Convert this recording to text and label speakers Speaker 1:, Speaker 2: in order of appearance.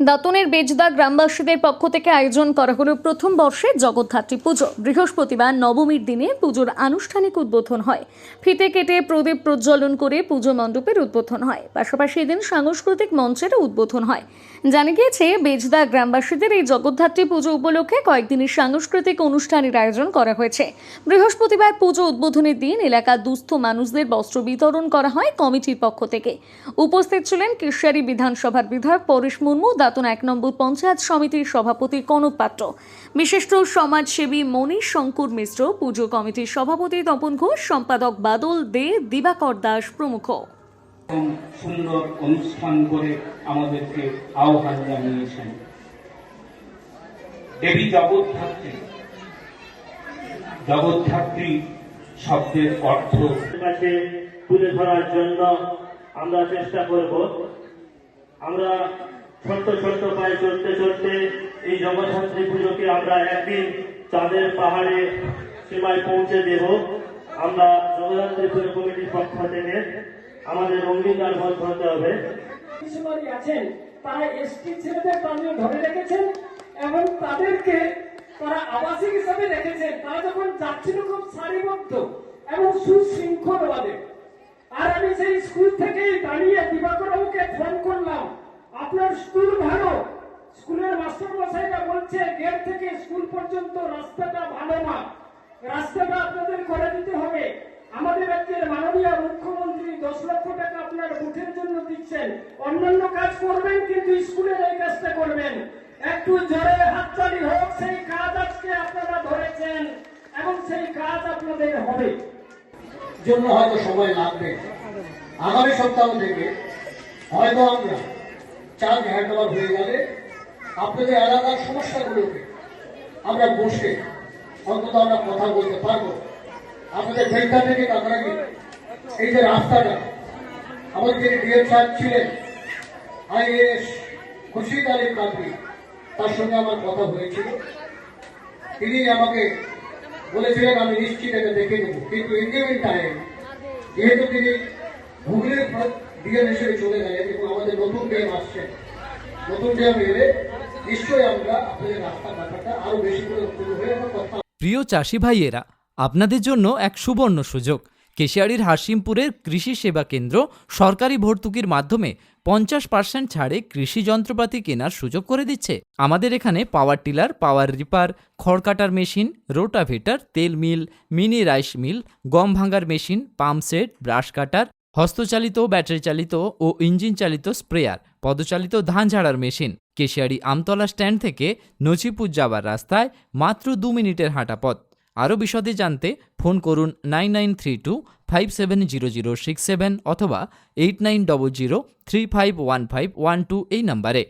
Speaker 1: দাতনের বেজদা গ্রামবাসীদের পক্ষ থেকে আয়োজন করা হলো প্রথম বর্ষের জগদ্ধাত্রী পুজো। বৃহস্পতিবার নবমীর দিনে পুজোর আনুষ্ঠানিক উদ্বোধন হয়। ফিতে কেটে প্রদীপ প্রজ্বলন করে পুজো মণ্ডপের উদ্বোধন হয়। পাশাপাশি এদিন সাংস্কৃতিক মঞ্চের উদ্বোধন হয়। জানা গিয়েছে, বেজদা গ্রামবাসীদের এই জগদ্ধাত্রী পুজো উপলক্ষে কয়েকদিনের সাংস্কৃতিক অনুষ্ঠানের আয়োজন করা হয়েছে। বৃহস্পতিবার পুজো উদ্বোধনের দিন এলাকার দুস্থ মানুষদের বস্ত্র বিতরণ করা হয় কমিটির পক্ষ থেকে। উপস্থিত ছিলেন কেশিয়ারি বিধানসভার বিধায়ক পরেশ মুর্মু দাতন এক নম্বর পঞ্চায়েত সমিতির সভাপতি কনক পাত্র। বিশিষ্ট সমাজসেবী মনীষ শঙ্কুর মিশ্র পুজো কমিটির সভাপতি তপন ঘোষ সম্পাদক বাদল দে দিবাকর দাস প্রমুখ।
Speaker 2: সুন্দর অনুষ্ঠান করে আমাদেরকে আহ্বান জানিয়েছেন। দেবী জগদ্ধাত্রী। জগদ্ধাত্রী শব্দের অর্থ
Speaker 3: কাছে তুলে ধরার জন্য আমরা চেষ্টা করব। আমরা ছোট্ট ছোট্ট পায়ে চলতে চলতে এই জগদ্ধাত্রী পুজোকে আমরা একদিন চাঁদের পাহাড়ে সীমায় পৌঁছে দেব। আমরা জগদ্ধাত্রী পুজো কমিটির পক্ষ থেকে আমাদের অঙ্গীকারবদ্ধ হতে হবে।
Speaker 4: আছেন, তারা এসটি ছেলেদের প্রাণীয় ধরে রেখেছেন এবং তাদেরকে তারা আবাসিক হিসাবে রেখেছেন। তারা যখন যাচ্ছিল খুব সারিবদ্ধ এবং সুশৃঙ্খলভাবে। আর আমি সেই স্কুল থেকেই দাঁড়িয়ে দিবাকর বাবুকে ফোন করলাম। আপনার স্কুল ভালো। স্কুলের মাস্টার মশাইরা বলছে, গেট থেকে স্কুল পর্যন্ত রাস্তাটা ভালো না। রাস্তাটা আপনাদের করে দিতে হবে। আমাদের রাজ্যের মাননীয় মুখ্যমন্ত্রী দশ লক্ষ টাকা আপনার বুথের জন্য দিচ্ছেন। অন্যান্য কাজ করবেন, কিন্তু স্কুলের এই কাজটা করবেন। একটু জোরে হাততালি হোক, সেই কাজ আজকে আপনারা ধরেছেন, এবং সেই কাজ আপনাদের হবে।
Speaker 5: জন্য হয়তো সময় লাগবে। আগামী সপ্তাহ থেকে, হয়তো আমরা চার্জ হ্যান্ডওভার হয়ে গেলে আপনাদের এলাকার সমস্যাগুলোকে আমরা বসে অন্তত আমরা কথা বলতে পারব। আপনাদের ফেলতা থেকে কাকরাগি এই যে রাস্তাটা, আমাদের যিনি ডিএম সাহেব ছিলেন, আইএস খুশিদ আলী কাদরি তার সঙ্গে আমার কথা হয়েছিল। তিনি আমাকে বলেছিলেন, আমি নিশ্চিত এটা দেখে নেব। কিন্তু ইন্ডিয়ান টাইম যেহেতু তিনি হুগলির ডিএম হিসেবে চলে গেলেন এবং নতুন আসছেন নতুন ডিএম এলে নিশ্চয়ই আমরা আপনাদের রাস্তা আরও বেশি করে উত্তীর্ণ হয়ে কথা
Speaker 6: প্রিয় চাষি ভাইয়েরা, আপনাদের জন্য এক সুবর্ণ সুযোগ। কেশিয়ারির হাসিমপুরের কৃষি সেবা কেন্দ্র সরকারি ভর্তুকির মাধ্যমে পঞ্চাশ পার্সেন্ট ছাড়ে কৃষি যন্ত্রপাতি কেনার সুযোগ করে দিচ্ছে। আমাদের এখানে পাওয়ার টিলার, পাওয়ার রিপার, খড় কাটার মেশিন, রোটাভেটার, তেল মিল, মিনি রাইস মিল, গম ভাঙার machine, pump set, brush cutter হস্তচালিত ব্যাটারি চালিত ও ইঞ্জিন চালিত স্প্রেয়ার, পদচালিত ধান ঝাড়ার মেশিন, কেশিয়ারি আমতলা স্ট্যান্ড থেকে নচিপুর যাবার রাস্তায় মাত্র দু মিনিটের হাঁটা পথ। আরও বিশদে জানতে ফোন করুন nine nine three two five seven zero zero six seven অথবা eight nine double zero three five one five one two এই নাম্বারে।